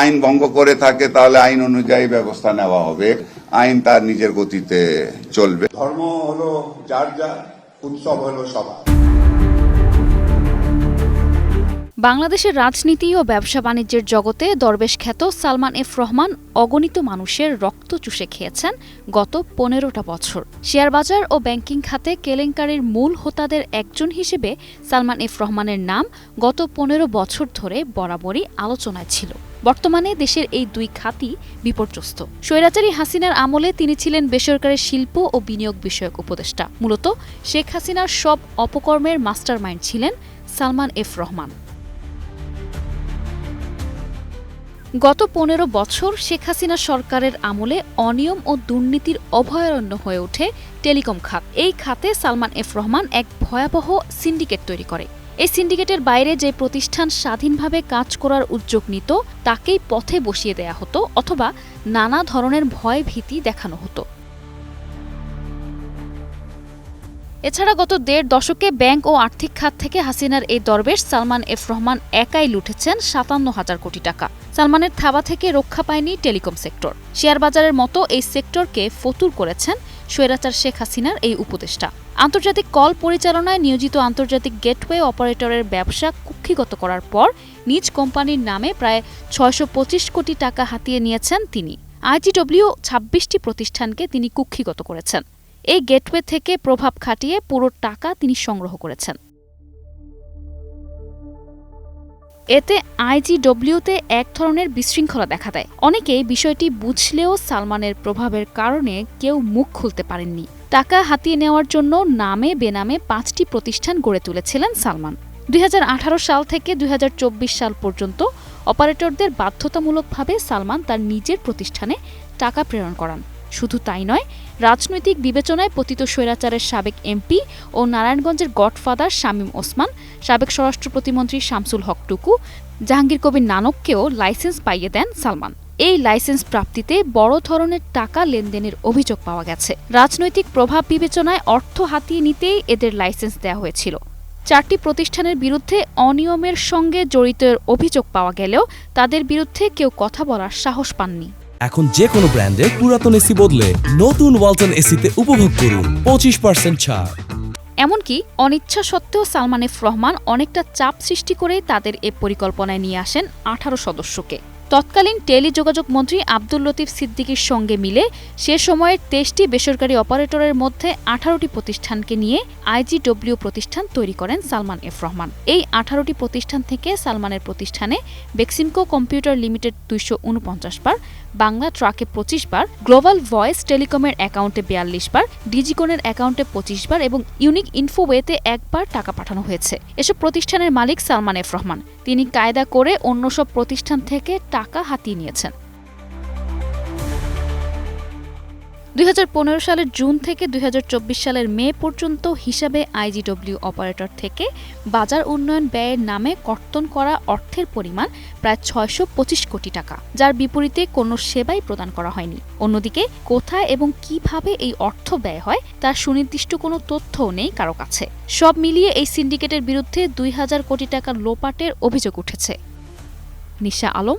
আইন ভঙ্গ করে থাকে তাহলে আইন অনুযায়ী ব্যবস্থা নেওয়া হবে। আইন তার নিজের গতিতে চলবে। ধর্ম হলো যার যা উৎসব হলো সবার। বাংলাদেশের রাজনীতি ও ব্যবসা বাণিজ্যের জগতে দরবেশ খ্যাত সালমান এফ রহমান অগণিত মানুষের রক্ত চুষে খেয়েছেন গত পনেরোটা বছর। শেয়ার বাজার ও ব্যাংকিং খাতে কেলেঙ্কারির মূল হোতাদের একজন হিসেবে সালমান এফ রহমানের নাম গত পনেরো বছর ধরে বরাবরই আলোচনায় ছিল। বর্তমানে দেশের এই দুই খাতই বিপর্যস্ত। স্বৈরাচারী হাসিনার আমলে তিনি ছিলেন বেসরকারি শিল্প ও বিনিয়োগ বিষয়ক উপদেষ্টা। মূলত শেখ হাসিনার সব অপকর্মের মাস্টারমাইন্ড ছিলেন সালমান এফ রহমান। গত পনেরো বছর শেখ হাসিনা সরকারের আমলে অনিয়ম ও দুর্নীতির অভয়ারণ্য হয়ে ওঠে টেলিকম খাত। এই খাতে সালমান এফ রহমান এক ভয়াবহ সিন্ডিকেট তৈরি করে। এই সিন্ডিকেটের বাইরে যে প্রতিষ্ঠান স্বাধীনভাবে কাজ করার উদ্যোগ নিত, তাকেই পথে বসিয়ে দেয়া হতো অথবা নানা ধরনের ভয় ভীতি দেখানো হতো। এছাড়া গত দেড় দশকে ব্যাংক ও আর্থিক খাত থেকে হাসিনার এই দরবেশ সালমান এফ রহমান একাই লুটেছেন সাতান্ন হাজার কোটি টাকা। সালমানের থাবা থেকে রক্ষা পায়নি টেলিকম সেক্টর। শেয়ার বাজারের মতো এই সেক্টরকে ফতুর করেছেন স্বৈরাচার শেখ হাসিনার এই উপদেষ্টা। আন্তর্জাতিক কল পরিচালনায় নিয়োজিত আন্তর্জাতিক গেটওয়ে অপারেটরের ব্যবসা কুক্ষিগত করার পর নিজ কোম্পানির নামে প্রায় ছয়শো পঁচিশ কোটি টাকা হাতিয়ে নিয়েছেন তিনি। আইজিডব্লিউ ছাব্বিশটি প্রতিষ্ঠানকে তিনি কুক্ষিগত করেছেন। এই গেটওয়ে থেকে প্রভাব খাটিয়ে পুরো টাকা তিনি সংগ্রহ করেছেন। এতে আইজিডব্লিউতে এক ধরনের বিশৃঙ্খলা দেখা দেয়। অনেকেই বিষয়টি বুঝলেও সালমানের প্রভাবের কারণে কেউ মুখ খুলতে পারেননি। টাকা হাতিয়ে নেওয়ার জন্য নামে বেনামে পাঁচটি প্রতিষ্ঠান গড়ে তুলেছিলেন সালমান। দুই হাজার আঠারো সাল থেকে দুই হাজার চব্বিশ সাল পর্যন্ত অপারেটরদের বাধ্যতামূলকভাবে সালমান তার নিজের প্রতিষ্ঠানে টাকা প্রেরণ করান। শুধু তাই নয়, রাজনৈতিক বিবেচনায় পতিত স্বৈরাচারের সাবেক এমপি ও নারায়ণগঞ্জের গডফাদার শামীম ওসমান, সাবেক স্বরাষ্ট্র প্রতিমন্ত্রী শামসুল হক টুকু, জাহাঙ্গীর কবির নানককেও লাইসেন্স পাইয়ে দেন সালমান। এই লাইসেন্স প্রাপ্তিতে বড় ধরনের টাকা লেনদেনের অভিযোগ পাওয়া গেছে। রাজনৈতিক প্রভাব বিবেচনায় অর্থ হাতিয়ে নিতেই এদের লাইসেন্স দেওয়া হয়েছিল। চারটি প্রতিষ্ঠানের বিরুদ্ধে অনিয়মের সঙ্গে জড়িতের অভিযোগ পাওয়া গেলেও তাদের বিরুদ্ধে কেউ কথা বলার সাহস পাননি। এখন যে কোনো ব্র্যান্ডের পুরাতন এসি বদলে নতুন ওয়ালটন এসিতে উপভোগ করুন পঁচিশ পার্সেন্ট ছাড়। এমনকি অনিচ্ছা সত্ত্বেও সালমান এফ রহমান অনেকটা চাপ সৃষ্টি করে তাদের এ পরিকল্পনায় নিয়ে আসেন আঠারো সদস্যকে। তৎকালীন টেলিযোগাযোগ মন্ত্রী আব্দুল লতিফ সিদ্দিকীর সঙ্গে মিলে সে সময়ের তেইশটি বেসরকারি অপারেটরের মধ্যে আঠারোটি প্রতিষ্ঠানকে নিয়ে আইজিডব্লিউ প্রতিষ্ঠান তৈরি করেন সালমান এফ রহমান। এই আঠারোটি প্রতিষ্ঠান থেকে সালমানের প্রতিষ্ঠানে বেক্সিমকো কম্পিউটার লিমিটেড দুইশো উনপঞ্চাশ বার, বাংলা ট্রাকে পঁচিশ বার, গ্লোবাল ভয়েস টেলিকমের অ্যাকাউন্টে বিয়াল্লিশ বার, ডিজিকনের অ্যাকাউন্টে পঁচিশ বার এবং ইউনিক ইনফোওয়েতে একবার টাকা পাঠানো হয়েছে। এসব প্রতিষ্ঠানের মালিক সালমান এফ রহমান। তিনি কায়দা করে অন্য সব প্রতিষ্ঠান থেকে টাকা হাতিয়ে নিয়েছেন। দুই হাজার পনেরো সালের জুন থেকে দুই হাজার চব্বিশ সালের মে পর্যন্ত হিসাবে আইজিডব্লিউ অপারেটর থেকে বাজার উন্নয়ন ব্যয়ের নামে কর্তন করা অর্থের পরিমাণ প্রায় ছয়শো কোটি টাকা, যার বিপরীতে কোনো সেবাই প্রদান করা হয়নি। অন্যদিকে, কোথায় এবং কীভাবে এই অর্থ ব্যয় হয় তার সুনির্দিষ্ট কোনো তথ্যও নেই কারও কাছে। সব মিলিয়ে এই সিন্ডিকেটের বিরুদ্ধে দুই হাজার কোটি টাকা লোপাটের অভিযোগ উঠেছে। Nisha Alam